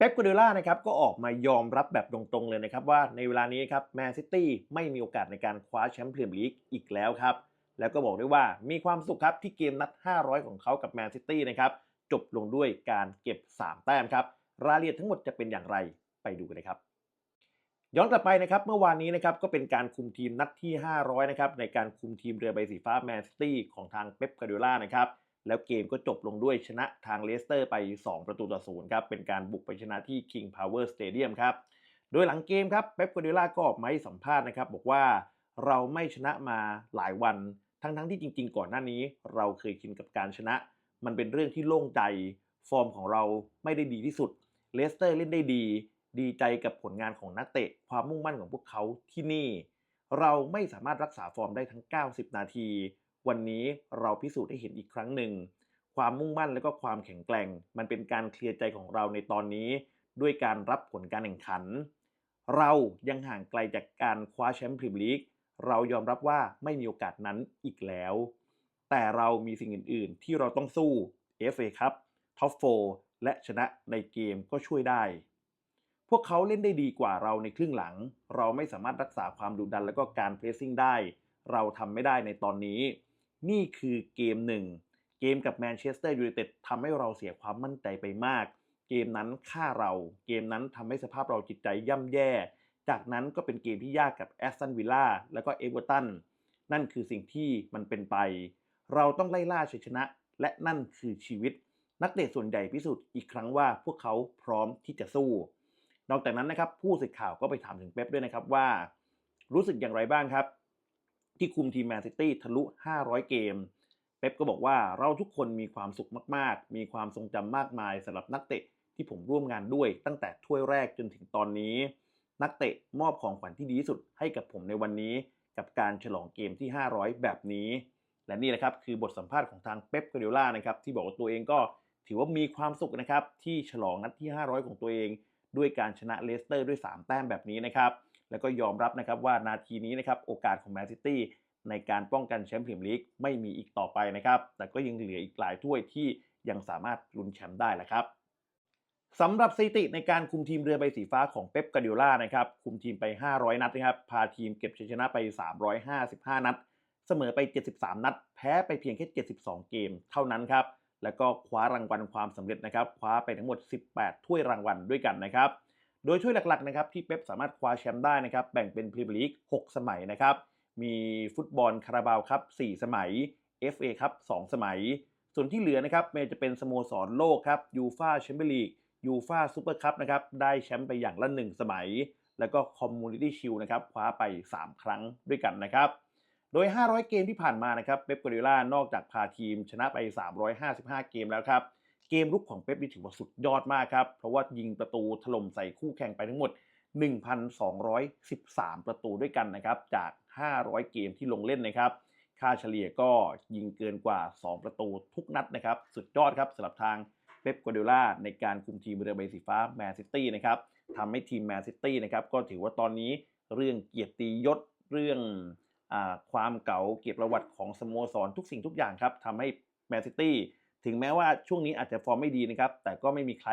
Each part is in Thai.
เป๊ปกัวเดล่านะครับก็ออกมายอมรับแบบตรงๆเลยนะครับว่าในเวลานี้ครับแมนซิตี้ไม่มีโอกาสในการคว้าแชมป์พรีเมียร์ลีกอีกแล้วครับ แล้วก็บอกด้วยว่ามีความสุขครับที่เกมนัด 500 ของเขากับแมนซิตี้นะครับจบลงด้วยการเก็บ 3 แต้มครับ รายละเอียดทั้งหมดจะเป็นอย่างไรไปดูกันเลยครับ ย้อนกลับไปนะครับเมื่อวานนี้นะครับก็เป็นการคุมทีมนัดที่ 500 นะครับในการคุมทีมเรือใบสีฟ้าแมนซิตี้ของทางเป๊ปกาเดล่านะครับ แล้วเกมก็จบลงด้วยชนะทางเลสเตอร์ไป 2 ประตูต่อศูนย์ครับ เป็นการบุกไปชนะที่ King Power Stadium ครับ โดยหลังเกมครับเป๊ปกาเดล่าก็ออกมาให้สัมภาษณ์นะครับ บอกว่าเราไม่ชนะมาหลายวัน ทั้งๆที่จริง ๆ ก่อนหน้านี้ เราเคยชินกับการชนะ มันเป็นเรื่องที่โล่งใจ ฟอร์มของเราไม่ได้ดีที่สุด เลสเตอร์เล่นได้ดี ดีใจกับผลงานของนักเตะ ความมุ่งมั่นของพวกเขาที่นี่ เราไม่สามารถรักษาฟอร์มได้ทั้ง 90 นาที วันนี้เราพิสูจน์ให้เห็นอีกครั้งหนึ่ง ความมุ่งมั่นและก็ความแข็งแกร่ง มันเป็นการเคลียร์ใจของเราในตอนนี้ ด้วยการรับผลการแข่งขัน เรายังห่างไกลจากการคว้าแชมป์พรีเมียร์ลีกเรายอมรับว่าไม่มีโอกาสนั้นอีกแล้ว แต่เรามีสิ่งอื่น ๆ ที่เราต้องสู้ FA ครับท็อปโฟและชนะในเกมก็ช่วยได้ พวกเขาเล่นได้ดีกว่าเราในครึ่งหลัง เราไม่สามารถรักษาความดุดันและก็การเพรสซิ่งได้ เราทำไม่ได้ในตอนนี้ นี่คือเกมหนึ่งเกมกับแมนเชสเตอร์ยูไนเต็ดทำให้เราเสียความมั่นใจไปมาก เกมนั้นฆ่าเรา เกมนั้นทำให้สภาพเราจิตใจย่ำแย่ จากนั้นก็เป็นเกมที่ยากกับแอสตันวิลล่าแล้วก็เอเวอร์ตันนั่นคือสิ่งที่มันเป็นไป เราต้องไล่ล่าชัยชนะ และนั่นคือชีวิต นักเตะส่วนใหญ่พิสูจน์อีกครั้งว่าพวกเขาพร้อมที่จะสู้ นอกจากนั้นนะครับผู้สื่อข่าวก็ไปถามถึงเป๊ปด้วยนะครับว่า รู้สึกอย่างไรบ้างครับ ที่คุมทีมแมนซิตี้ทะลุ 500 เกม เป๊ปก็บอกว่าเราทุกคนมีความสุขมากๆ มีความทรงจำมากมายสำหรับนักเตะที่ผมร่วมงานด้วย ตั้งแต่ถ้วยแรกจนถึงตอนนี้ นักเตะมอบของขวัญที่ดีที่สุดให้กับผมในวันนี้ กับการฉลองเกมที่ 500 แบบนี้ และนี่นะครับคือบทสัมภาษณ์ของทางเป๊ปกาเดล่านะครับที่บอกว่าตัวเองก็ถือว่ามีความสุขนะครับที่ฉลองนัดที่ 500 ของตัวเอง ด้วยการชนะเลสเตอร์ด้วย 3 แต้มแบบนี้นะครับ แล้วก็ยอมรับนะครับว่านาทีนี้นะครับโอกาสของแมนซิตี้ในการป้องกันแชมป์พรีเมียร์ลีกไม่มีอีกต่อไปนะครับ แต่ก็ยังเหลืออีกหลายถ้วยที่ยังสามารถลุ้นแชมป์ได้แหละครับสำหรับสถิติในการคุมทีมเรือใบสีฟ้าของเป๊ปกาเดล่านะครับ คุมทีมไป 500 นัดนะครับ พาทีมเก็บชัยชนะไป 355 นัด เสมอไป 73 นัด แพ้ไปเพียงแค่ 72 เกม เท่านั้นครับ แล้วก็คว้ารางวัลความสำเร็จนะครับ คว้าไปทั้งหมด 18 ถ้วยรางวัลด้วยกันนะครับ โดยถ้วยหลักๆนะครับที่เป๊ปสามารถคว้าแชมป์ได้นะครับแบ่งเป็นพรีเมียร์ลีก 6 สมัยนะครับ มีฟุตบอลคาราบาวครับ 4 สมัย FA ครับ2สมัย ส่วนที่เหลือนะครับไม่ว่าจะเป็นสโมสรโลกครับยูฟาแชมเปี้ยนลีกยูฟาซูเปอร์คัพนะครับได้แชมป์ไปอย่างละ 1 สมัย แล้วก็คอมมูนิตี้ชิลนะครับคว้าไป 3 ครั้งด้วยกันนะครับ โดย 500 เกมที่ผ่านมานะครับเป๊ปกวาริล่านอกจากพาทีมชนะไป 355 เกมแล้วครับ เกมรุกของเป๊ปนี่ถือว่าสุดยอดมากครับ เพราะว่ายิงประตูถล่มใส่คู่แข่งไปทั้งหมด 1,213 ประตูด้วยกันนะครับ จาก 500 เกมที่ลงเล่นนะครับ ค่าเฉลี่ยก็ยิงเกินกว่า 2 ประตูทุกนัดนะครับ สุดยอดครับสำหรับทางเป๊ปกวาร์ดิโอล่าในการคุมทีมเรือใบสีฟ้าแมนซิตี้นะครับทำให้ทีมแมนซิตี้นะครับก็ถือว่าตอนนี้เรื่องเกียรติยศเรื่องอความเก่าเกียรติประวัติของสโมสรทุกสิ่งทุกอย่างครับทำให้แมนซิตี้ ถึงแม้ว่าช่วงนี้อาจจะฟอร์มไม่ดีนะครับ แต่ก็ไม่มีใคร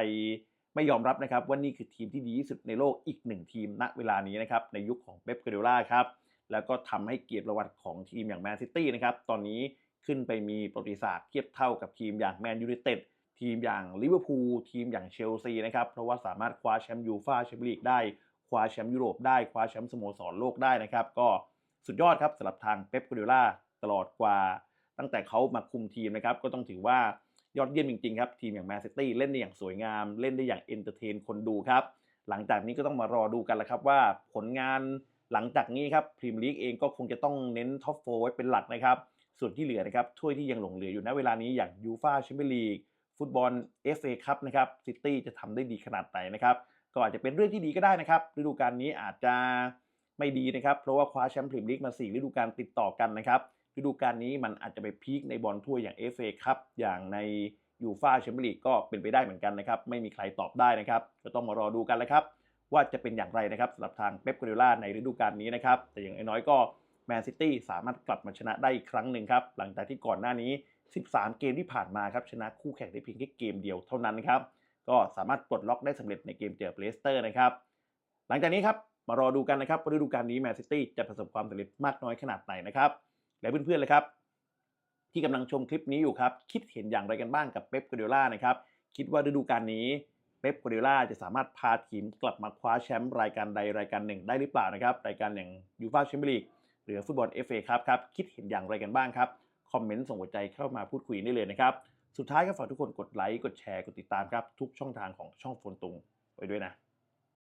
ไม่ยอมรับนะครับว่านี่คือทีมที่ดีที่สุดในโลกอีกหนึ่งทีมณเวลานี้นะครับในยุคของเป๊ปกวาร์ดิโอล่าครับแล้วก็ทำให้เกียรติประวัติของทีมอย่างแมนซิตี้นะครับตอนนี้ขึ้นไปมีประวัติศาสตร์เทียบเท่ากับทีมอย่างแมนยูไนเต็ดทีมอย่างลิเวอร์พูลทีมอย่างเชลซีนะครับเพราะว่าสามารถคว้าแชมป์ยูฟ่าแชมเปี้ยนลีกได้คว้าแชมป์ยุโรปได้คว้าแชมป์สโมสรโลกได้นะครับ ก็สุดยอดครับสำหรับทางเป๊ปกวาร์ดิล่าตลอดกว่า ตั้งแต่เขามาคุมทีมนะครับก็ต้องถือว่ายอดเยี่ยมจริงๆครับทีมอย่างแมนซิตี้เล่นได้อย่างสวยงาม เล่นได้อย่างเอนเตอร์เทนคนดูครับ หลังจากนี้ก็ต้องมารอดูกันล้วครับว่าผลงานหลังจากนี้ครับพรีเมียร์ลีกเองก็คงจะต้องเน้นท็อปโฟไว้เป็นหลักนะครับ ส่วนที่เหลือนะครับถ้วยที่ยังหลงเหลืออยู่ณเวลานี้อย่างยูฟาแชมเปี้ยนลีกฟุตบอล FA ครับนะครับซิตี้จะทำได้ดีขนาดไหนนะครับก็อาจจะเป็นเรื่องที่ดีก็ได้นะครับฤดูกาลนี้อาจจะไม่ดีนะครับเพราะว่าคว้าแชมป์พรีเมียร์ลีกมา 4 ฤดูกาลติดต่อกันนะครับ ฤดูกาลนี้มันอาจจะไปพีคในบอลถ้วยอย่าง FA ครับอย่างในยูฟาแชมเปี้ยนลีกก็เป็นไปได้เหมือนกันนะครับ ไม่มีใครตอบได้นะครับ ก็ต้องมารอดูกันแล้วครับ ว่าจะเป็นอย่างไรนะครับสำหรับทางเป๊ปกวาริล่าในฤดูกาลนี้นะครับ แต่อย่างน้อยก็แมนซิตี้สามารถกลับมาชนะได้อีกครั้งหนึ่งครับ หลังจากที่ก่อนหน้านี้ 13 เกมที่ผ่านมาครับ ชนะคู่แข่งได้เพียงแค่เกมเดียวเท่านั้นครับ ก็สามารถปลดล็อกได้สำเร็จในเกมเจอเลสเตอร์นะครับ หลังจากนี้ครับ มารอดูกันนะครับว่าฤดูกาลนี้แมนซิตี้จะประสบความสำเร็จมากน้อยขนาดไหนนะครับ และเพื่อนๆเลยครับ ที่กำลังชมคลิปนี้อยู่ครับ คิดเห็นอย่างไรกันบ้างกับเป๊ปกัวเดล่านะครับ คิดว่าฤดูกาลนี้เป๊ปกัวเดล่าจะสามารถพาทีมกลับมาคว้าแชมป์รายการใดรายการหนึ่งได้หรือเปล่านะครับ รายการอย่างยูฟ่าแชมเปี้ยนลีกหรือฟุตบอล FA ครับครับ คิดเห็นอย่างไรกันบ้างครับคอมเมนต์ส่งหัวใจเข้ามาพูดคุยได้เลยนะครับ สุดท้ายก็ฝากทุกคนกดไลค์กดแชร์กดติดตามครับ ทุกช่องทางของช่องโฟนตุงไว้ด้วยนะ